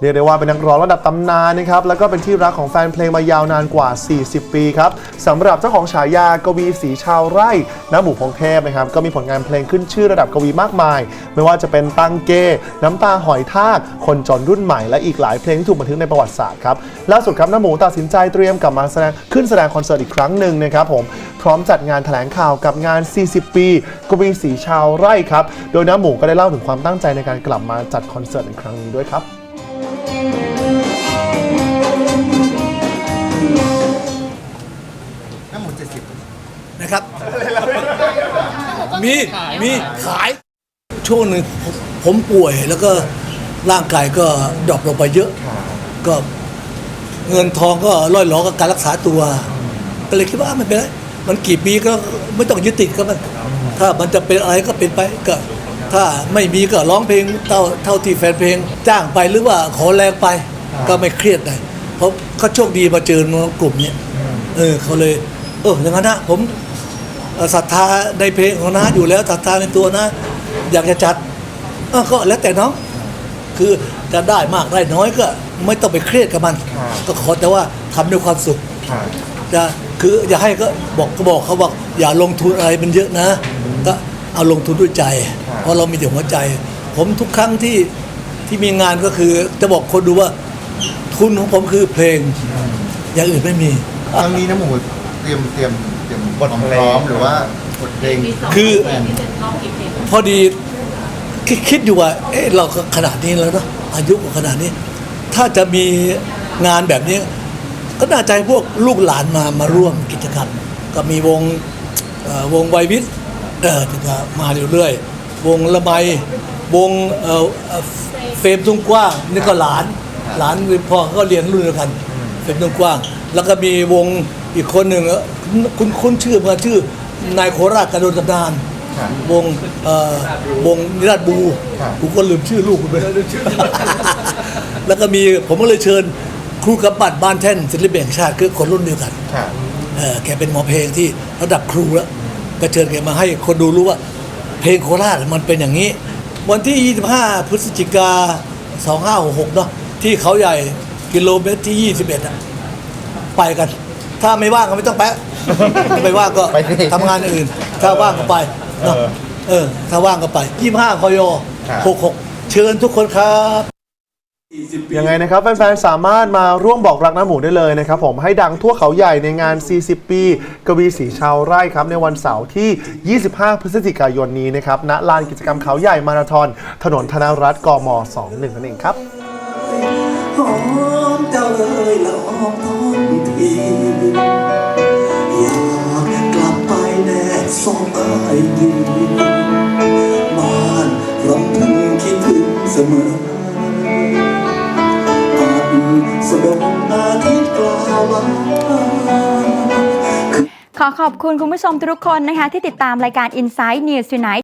เรียกได้ว่าเป็นนักร้องระดับตำนานนะครับแล้วก็เป็นที่รักของแฟนเพลงมายาวนานกว่า 40 ปีครับสำหรับเจ้าของฉายากวีสีชาวไร่น้ำหมูพงเทพนะครับก็มีผลงานเพลงขึ้นชื่อระดับกวีมากมาย ไม่ว่าจะเป็นตังเก น้ำตาหอยทากคนจนรุ่นใหม่และอีกหลายเพลงที่ถูกบันทึกในประวัติศาสตร์ครับล่าสุดครับน้ำหมูตัดสินใจเตรียมกลับมาแสดงขึ้นแสดงคอนเสิร์ตอีกครั้งหนึ่งนะครับผมพร้อมจัดงานแถลงข่าวกับงาน 40 ปีกวีสีชาวไร่ครับโดยน้ำหมูก็ได้เล่าถึงความตั้งใจในการกลับมาจัดคอนเสิร์ตในครั้งนี้ด้วยครับ ครับ มีมีขาย ช่วงหนึ่งผมผมป่วยแล้วก็ร่างกายก็ดรอปลงไปเยอะ ก็เงินทองก็ร่อยหลอกับการรักษาตัว ก็เลยคิดว่าไม่เป็นไรมันกี่ปีก็ไม่ต้องยึดติดกับมัน ถ้ามันจะเป็นอะไรก็เป็นไปก็ถ้าไม่มีก็ร้องเพลงเท่าเท่าที่แฟนเพลง จ้างไปหรือว่าขอแรงไปก็ไม่เครียดเลยเพราะเขาโชคดีมาเจอน้องกลุ่มเนี้ยเออเขาเลย เอออย่างนั้นนะผมเอ่อ ศรัทธาในเพลงของน้าอยู่แล้วศรัทธาในตัวนะ อยากจะจัดเอ้อก็แล้วแต่น้อง คือจะได้มากได้น้อยก็ไม่ต้องไปเครียดกับมัน ก็ขอแต่ว่าทำด้วยความสุขจะคืออย่าให้ก็บอกก็บอกเขาบอกอย่าลงทุนอะไรมันเยอะนะ ก็เอาลงทุนด้วยใจ เพราะเรามีแต่หัวใจ ผมทุกครั้งที่ที่มีงานก็คือจะบอกคนดูว่าทุนของผมคือเพลง อย่างอื่นไม่มีครั้งนี้น้ำหมูเตรียมเตรียมเตรียม บทพร้อมหรือว่าบทเพลง คือ พอดีคิดคิดอยู่ว่า เอ๊ะเราก็ขนาดนี้แล้วเนอะอายุก็ขนาดนี้ ถ้าจะมีงานแบบนี้ ก็น่าจะให้พวกลูกหลานมามาร่วมกิจกรรม ก็มีวงเอ่อวงไววิทย์เออที่ก็มาเรื่อยๆวงละไมวงเอ่อเอ่อเฟรมทุ่งกว้างนี่ก็หลาน หลานพ่อเขาก็เรียนรุ่นเดียวกัน เฟรมทุ่งกว้าง แล้วก็มีวง อีกคนหนึ่งเอ่อคุณคุ้นชื่อมาชื่อนายโคราชกระโดนตำนานครับ วงเอ่อวงนิราชบูครับกูก็ลืมชื่อลูกกูไปแล้วก็มีผมก็เลยเชิญครูกำบัดบ้านแท่นศิลปินแห่งชาติคือคนรุ่นเดียวกันค่ะเออแกเป็นหมอเพลงที่ระดับครูแล้วก็เชิญแกมาให้คนดูรู้ว่า เพลงโคราชมันเป็นอย่างนี้ วันที่ 25 พฤศจิกา 2566 เนาะที่เขาใหญ่กิโลเมตรที่ 21อะไปกัน ถ้าไม่ว่างก็ไม่ต้องแปะไม่ว่างก็ไปสิ ทำงานอื่น ถ้าว่างก็ไปเนาะเออ ถ้าว่างก็ไป25คอยครับ66เชิญทุกคนครับ ยังไงนะครับแฟนๆ สามารถมาร่วมบอกรักน้ำหมูได้เลยนะครับผมให้ดังทั่วเขาใหญ่ในงาน 40 ปี กวีสีชาวไร่ครับ ในวันเสาร์ที่ 25 พฤศจิกายนนี้นะครับณลานกิจกรรมเขาใหญ่มาราธอนถนนธนรัตน์กม 21นั่นเองครับหอม เจ้าเลยละหอมท้องทีอยากกลับไปแน่สองอายดีบ้านเราทั้งคิดถึงเสมออันสะดงอาทิตย์กล่าวว่าขอขอบคุณคุณผู้ชมทุกคนนะคะที่ติดตามรายการ Inside News Tonight